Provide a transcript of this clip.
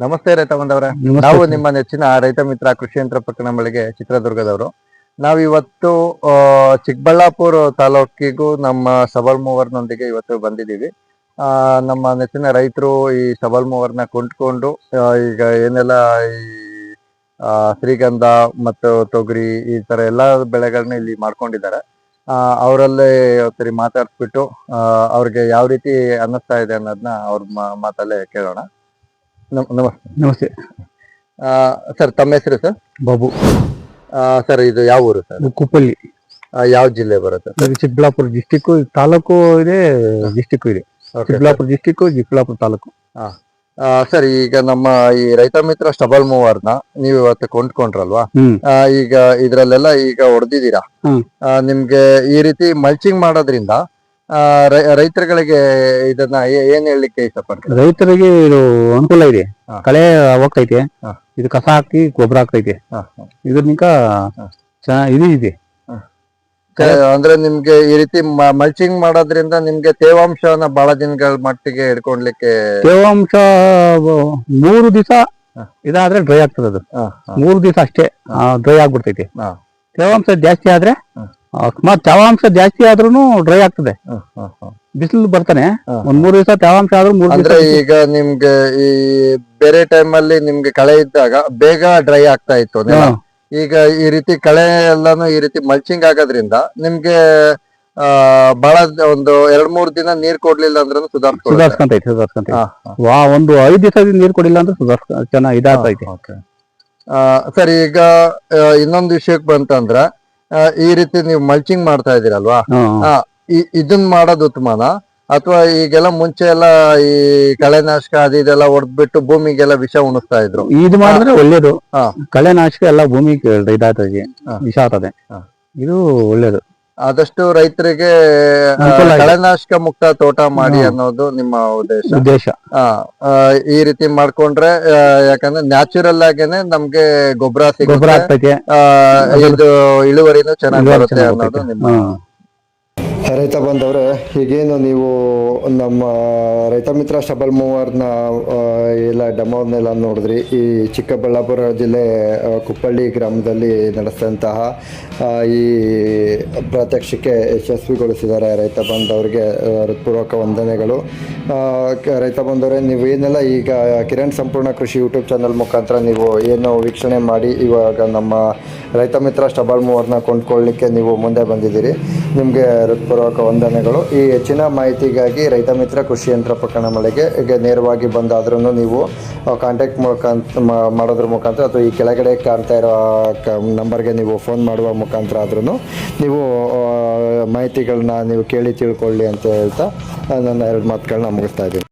ನಮಸ್ತೆ ರೈತ ಬಂದವರ. ನಾವು ನಿಮ್ಮ ನೆಚ್ಚಿನ ರೈತ ಮಿತ್ರ ಕೃಷಿ ಯಂತ್ರ ಪ್ರಕರಣ ಬಳಿಗೆ ಚಿತ್ರದುರ್ಗದವರು ನಾವಿವತ್ತು ಚಿಕ್ಕಬಳ್ಳಾಪುರ ತಾಲೂಕಿಗೂ ನಮ್ಮ ಸಬಲ್ ಮೂವರ್ನೊಂದಿಗೆ ಇವತ್ತು ಬಂದಿದ್ದೀವಿ. ಆ, ನಮ್ಮ ನೆಚ್ಚಿನ ರೈತರು ಈ ಸಬಲ್ ಮೂವರ್ನ ಕೊಂಡ್ಕೊಂಡು ಈಗ ಏನೆಲ್ಲ ಈ ಶ್ರೀಗಂಧ ಮತ್ತು ತೊಗರಿ ಈ ತರ ಎಲ್ಲಾ ಬೆಳೆಗಳನ್ನ ಇಲ್ಲಿ ಮಾಡ್ಕೊಂಡಿದ್ದಾರೆ. ಆ, ಅವರಲ್ಲೇ ಸರಿ ಮಾತಾಡ್ಸ್ಬಿಟ್ಟು ಅವ್ರಿಗೆ ಯಾವ ರೀತಿ ಅನ್ನಿಸ್ತಾ ಇದೆ ಅನ್ನೋದನ್ನ ಅವ್ರ ಮಾತಲ್ಲೇ ಕೇಳೋಣ. ನಮಸ್ತೆ. ನಮಸ್ತೆ ಸರ್ ತಮ್ಮ ಹೆಸರು ಸರ್? ಬಾಬು. ಸರ್ ಇದು ಯಾವ ಊರು ಸರ್? ಕುಪ್ಪಳ್ಳಿ. ಯಾವ ಜಿಲ್ಲೆ ಬರುತ್ತೆ ಸರ್? ಇದು ಚಿಕ್ಕಬಳ್ಳಾಪುರ ಡಿಸ್ಟಿಕ್ ತಾಲೂಕು ಇದೆ ಡಿಸ್ಟಿಕ್ ಇದೆ. ಚಿಕ್ಕಬಳ್ಳಾಪುರ ಡಿಸ್ಟಿಕ್ ಚಿಕ್ಕಬಳ್ಳಾಪುರ ತಾಲೂಕು. ಸರ್ ಈಗ ನಮ್ಮ ಈ ರೈತ ಮಿತ್ರ ಸ್ಟಬಲ್ ಮೂವರ್ನ ನೀವು ಇವತ್ತು ಕೊಂಡ್ಕೊಂಡ್ರಲ್ವಾ? ಈಗ ಇದ್ರಲ್ಲೆಲ್ಲ ಈಗ ಹೊಡೆದಿದ್ದೀರಾ. ನಿಮ್ಗೆ ಈ ರೀತಿ ಮಲ್ಚಿಂಗ್ ಮಾಡೋದ್ರಿಂದ ರೈತರುಗಳಿಗೆ ಇದನ್ನ ಏನ್ ಹೇಳಲಿಕ್ಕೆ ಇಷ್ಟಪಡ್ತಾರೆ? ರೈತರಿಗೆ ಇದು ಅನುಕೂಲ ಇದೆ. ಕಳೆ ಹೋಗ್ತೈತೆ ಇದು ಕಸ ಹಾಕಿ ಗೊಬ್ಬರ ಹಾಕ್ತೈತೆ. ಇದ್ರಿಂದ. ಇದರ್ನಿಕ ಚೆನ್ನಾಗಿ ಇದು ಇದೆ. ಅಂದ್ರೆ ನಿಮ್ಗೆ ಈ ರೀತಿ ಮಲ್ಚಿಂಗ್ ಮಾಡೋದ್ರಿಂದ ನಿಮ್ಗೆ ತೇವಾಂಶನ ಬಹಳ ದಿನಗಳ ಮಟ್ಟಿಗೆ ಹಿಡ್ಕೊಂಡ್ಲಿಕ್ಕೆ ತೇವಾಂಶ ಮೂರು ದಿವಸ ಇದಾದ್ರೆ ಡ್ರೈ ಆಗ್ತದೆ ಅದು. ಮೂರು ದಿವಸ ಅಷ್ಟೇ ಡ್ರೈ ಆಗ್ಬಿಡ್ತೈತಿ. ತೇವಾಂಶ ಜಾಸ್ತಿ ಆದ್ರೆ. ಅಕಸ್ಮಾತ್ ತೇವಾಂಶ ಜಾಸ್ತಿ ಆದ್ರೂ ಡ್ರೈ ಆಗ್ತದೆ. ಬಿಸಿಲು ಬರ್ತಾನೆ. ಒಂದ್ ಮೂರ್ ದಿವಸ ತೇವಾಂಶ ಆದ್ರೂ ಮೂರ್ ಅಂದ್ರೆ ದಿವಸ ಈಗ ನಿಮ್ಗೆ ಈ ಬೇರೆ ಟೈಮ್ ಅಲ್ಲಿ ನಿಮ್ಗೆ ಕಳೆ ಇದ್ದಾಗ ಬೇಗ ಡ್ರೈ ಆಗ್ತಾ ಇತ್ತು ನೆಲ. ಈಗ ಈ ರೀತಿ ಕಳೆ ಎಲ್ಲಾನು ಈ ರೀತಿ ಮಲ್ಚಿಂಗ್ ಆಗೋದ್ರಿಂದ ನಿಮ್ಗೆ ಆ ಬಹಳ ಒಂದು ಎರಡ್ ಮೂರ್ ದಿನ ನೀರ್ ಕೊಡ್ಲಿಲ್ಲ ಅಂದ್ರೆ ಸುಧಾರಿಸ್ಕೊಳ್ಳುತ್ತೆ ಸುಧಾರ್ಸ್ಕೊಂತೈತೆ ಸುಧಾರ್ಸ್ಕೊಂತೈತೆ ಹಾ, ಹಾ. ವಾ ಒಂದು ಐದ್ ದಿವಸ ನೀರ್ ಕೊಡಿಲ್ಲ ಅಂದ್ರೆ ಸುಧಾರ್ಸ್ ಚೆನ್ನಾಗಿ ಇದಾಗ್ತೈತೆ. ಆ, ಸರಿ ಈಗ ಆ, ಇನ್ನೊಂದು ವಿಷಯಕ್ಕೆ ಬಂತಂದ್ರ ಈ ರೀತಿ ನೀವು ಮಲ್ಚಿಂಗ್ ಮಾಡ್ತಾ ಇದೀರಲ್ವಾ ಇದನ್ ಮಾಡೋದು ಉತ್ತಮನ? ಅಥವಾ ಈಗೆಲ್ಲ ಮುಂಚೆ ಎಲ್ಲ ಈ ಕಳೆನಾಶಕ ಅದು ಇದೆಲ್ಲ ಹೊಡೆದ್ಬಿಟ್ಟು ಭೂಮಿಗೆಲ್ಲ ವಿಷ ಉಣಿಸ್ತಾ ಇದ್ರು? ಇದು ಮಾಡಿದ್ರೆ ಒಳ್ಳೇದು. ಹಾ. ಕಳೆನಾಶಕ ಎಲ್ಲ ಭೂಮಿ ಇದಾಗ್ತದೆ. ವಿಷ ಆಗ್ತದೆ ಇದು ಒಳ್ಳೇದು. ಆದಷ್ಟು ರೈತರಿಗೆ. ಕಳೆನಾಶಕ ಮುಕ್ತ ತೋಟ ಮಾಡಿ ಅನ್ನೋದು ನಿಮ್ಮ ಉದ್ದೇಶ. ಉದ್ದೇಶ. ಈ ರೀತಿ ಮಾಡ್ಕೊಂಡ್ರೆ ಯಾಕಂದ್ರೆ ನ್ಯಾಚುರಲ್ ಆಗೇನೆ ನಮ್ಗೆ ಗೊಬ್ಬರ ಸಿಗುತ್ತೆ. ಇದು ಇಳುವರಿನೂ ಚೆನ್ನಾಗಿ ಬರುತ್ತೆ ಅನ್ನೋದು ನಿಮ್ಮ. ರೈತ ಬಂದವ್ರೆ, ಈಗೇನು ನೀವು ನಮ್ಮ ರೈತ ಮಿತ್ರ ಶಬಲ್ ಮೂವರ್ನ ಎಲ್ಲ ಡೆಮೋನೆಲ್ಲ ನೋಡಿದ್ರಿ. ಈ ಚಿಕ್ಕಬಳ್ಳಾಪುರ ಜಿಲ್ಲೆ ಕುಪ್ಪಳ್ಳಿ ಗ್ರಾಮದಲ್ಲಿ ನಡೆಸಿದಂತಹ ಈ ಪ್ರಾತ್ಯಕ್ಷಿಕೆ ಯಶಸ್ವಿಗೊಳಿಸಿದ್ದಾರೆ ರೈತ ಬಂದವರಿಗೆ ಹೃತ್ಪೂರ್ವಕ ವಂದನೆಗಳು. ರೈತ ಬಂದವರೇ, ನೀವು ಏನೆಲ್ಲ ಈಗ ಕಿರಣ್ ಸಂಪೂರ್ಣ ಕೃಷಿ ಯೂಟ್ಯೂಬ್ ಚಾನಲ್ ಮುಖಾಂತರ ನೀವು ಏನು ವೀಕ್ಷಣೆ ಮಾಡಿ, ಇವಾಗ ನಮ್ಮ ರೈತ ಮಿತ್ರ ಸ್ಟಬಲ್ ಮೂವರ್ನ ಕೊಂಡ್ಕೊಳ್ಳಿಕ್ಕೆ ನೀವು ಮುಂದೆ ಬಂದಿದ್ದೀರಿ. ನಿಮಗೆ ಹೃತ್ಪೂರ್ವಕ ವಂದನೆಗಳು. ಈ ಹೆಚ್ಚಿನ ಮಾಹಿತಿಗಾಗಿ ರೈತ ಮಿತ್ರ ಕೃಷಿ ಯಂತ್ರೋಪಕರಣ ಮಳಿಗೆ ನೇರವಾಗಿ ಬಂದಾದ್ರೂ ನೀವು ಕಾಂಟ್ಯಾಕ್ಟ್ ಮುಖಾಂತ ಮಾಡೋದ್ರ ಮುಖಾಂತರ ಅಥವಾ ಈ ಕೆಳಗಡೆ ಕಾಣ್ತಾ ಇರೋ ನಂಬರ್ಗೆ ನೀವು ಫೋನ್ ಮಾಡುವ ಮುಖಾಂತರ ಆದ್ರೂ ನೀವು ಮಾಹಿತಿಗಳನ್ನ ನೀವು ಕೇಳಿ ತಿಳ್ಕೊಳ್ಳಿ ಅಂತ ಹೇಳ್ತಾ ನನ್ನ ಎರಡು ಮಾತುಗಳನ್ನ ಮುಗಿಸ್ತಾ ಇದ್ದೀನಿ.